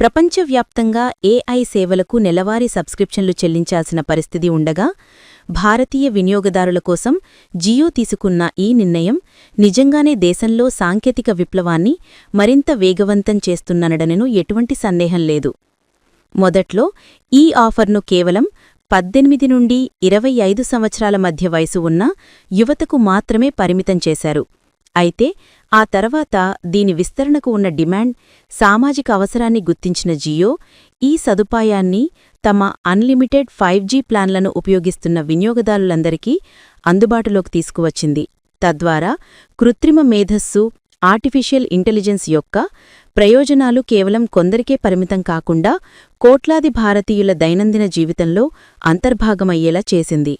ప్రపంచవ్యాప్తంగా ఏఐ సేవలకు నెలవారీ సబ్స్క్రిప్షన్లు చెల్లించాల్సిన పరిస్థితి ఉండగా భారతీయ వినియోగదారుల కోసం జియో తీసుకున్న ఈ నిర్ణయం నిజంగానే దేశంలో సాంకేతిక విప్లవాన్ని మరింత వేగవంతం చేస్తున్ననడనను ఎటువంటి సందేహం లేదు. మొదట్లో ఈ ఆఫర్ను కేవలం పద్దెనిమిది నుండి ఇరవై ఐదు సంవత్సరాల మధ్య వయసు ఉన్న యువతకు మాత్రమే పరిమితం చేశారు. అయితే ఆ తర్వాత దీని విస్తరణకు ఉన్న డిమాండ్ సామాజిక అవసరాన్ని గుర్తించిన జియో ఈ సదుపాయాన్ని తమ అన్లిమిటెడ్ ఫైవ్ జీ ప్లాన్లను ఉపయోగిస్తున్న వినియోగదారులందరికీ అందుబాటులోకి తీసుకువచ్చింది. తద్వారా కృత్రిమ మేధస్సు ఆర్టిఫిషియల్ ఇంటెలిజెన్స్ యొక్క ప్రయోజనాలు కేవలం కొందరికే పరిమితం కాకుండా కోట్లాది భారతీయుల దైనందిన జీవితంలో అంతర్భాగమయ్యేలా చేసింది.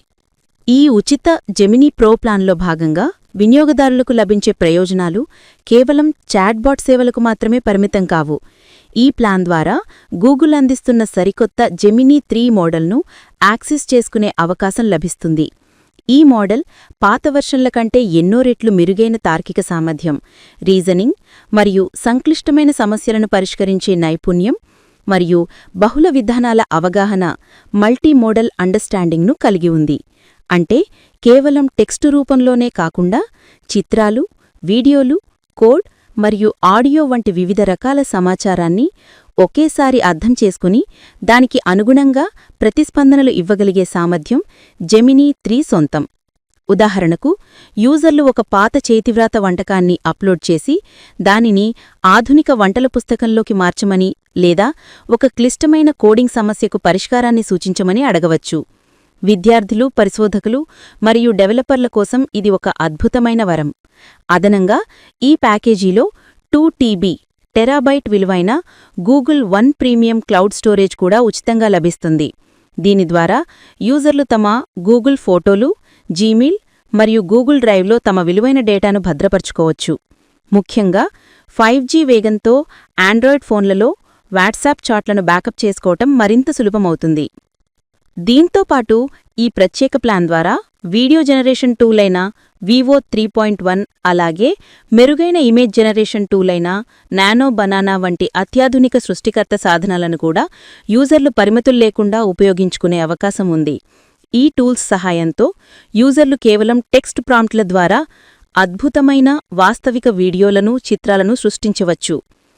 ఈ ఉచిత జెమినీ ప్రో ప్లాన్లో భాగంగా వినియోగదారులకు లభించే ప్రయోజనాలు కేవలం చాట్బాట్ సేవలకు మాత్రమే పరిమితం కావు. ఈ ప్లాన్ ద్వారా గూగుల్ అందిస్తున్న సరికొత్త జెమినీ త్రీ మోడల్ను యాక్సెస్ చేసుకునే అవకాశం లభిస్తుంది. ఈ మోడల్ పాత వర్షన్ల కంటే ఎన్నో రెట్లు మెరుగైన తార్కిక సామర్థ్యం రీజనింగ్ మరియు సంక్లిష్టమైన సమస్యలను పరిష్కరించే నైపుణ్యం మరియు బహుళ విధానాల అవగాహన మల్టీమోడల్ అండర్స్టాండింగ్ను కలిగి ఉంది. అంటే కేవలం టెక్స్ట్ రూపంలోనే కాకుండా చిత్రాలు వీడియోలు కోడ్ మరియు ఆడియో వంటి వివిధ రకాల సమాచారాన్ని ఒకేసారి అర్థం చేసుకుని దానికి అనుగుణంగా ప్రతిస్పందనలు ఇవ్వగలిగే సామర్థ్యం జెమినీ త్రీ సొంతం. ఉదాహరణకు యూజర్లు ఒక పాత చేతివ్రాత వంటకాన్ని అప్లోడ్ చేసి దానిని ఆధునిక వంటల పుస్తకంలోకి మార్చమని లేదా ఒక క్లిష్టమైన కోడింగ్ సమస్యకు పరిష్కారాన్ని సూచించమని అడగవచ్చు. విద్యార్థులు పరిశోధకులు మరియు డెవలపర్ల కోసం ఇది ఒక అద్భుతమైన వరం. అదనంగా ఈ ప్యాకేజీలో టూ టీబీ టెరాబైట్ విలువైన Google one premium cloud storage కూడా ఉచితంగా లభిస్తుంది. దీని ద్వారా యూజర్లు తమ గూగుల్ ఫోటోలు జీమెయిల్ మరియు గూగుల్ డ్రైవ్లో తమ విలువైన డేటాను భద్రపరుచుకోవచ్చు. ముఖ్యంగా ఫైవ్ జీ వేగంతో ఆండ్రాయిడ్ ఫోన్లలో వాట్సాప్ చాట్లను బ్యాకప్ చేసుకోవటం మరింత సులభమవుతుంది. దీంతో పాటు ఈ ప్రత్యేక ప్లాన్ ద్వారా వీడియో జనరేషన్ టూలైన వివో త్రీ పాయింట్ వన్ అలాగే మెరుగైన ఇమేజ్ జనరేషన్ టూలైన నానో బనానా వంటి అత్యాధునిక సృష్టికర్త సాధనాలను కూడా యూజర్లు పరిమితులు లేకుండా ఉపయోగించుకునే అవకాశం ఉంది. ఈ టూల్స్ సహాయంతో యూజర్లు కేవలం టెక్స్ట్ ప్రాంప్ట్ల ద్వారా అద్భుతమైన వాస్తవిక వీడియోలను చిత్రాలను సృష్టించవచ్చు.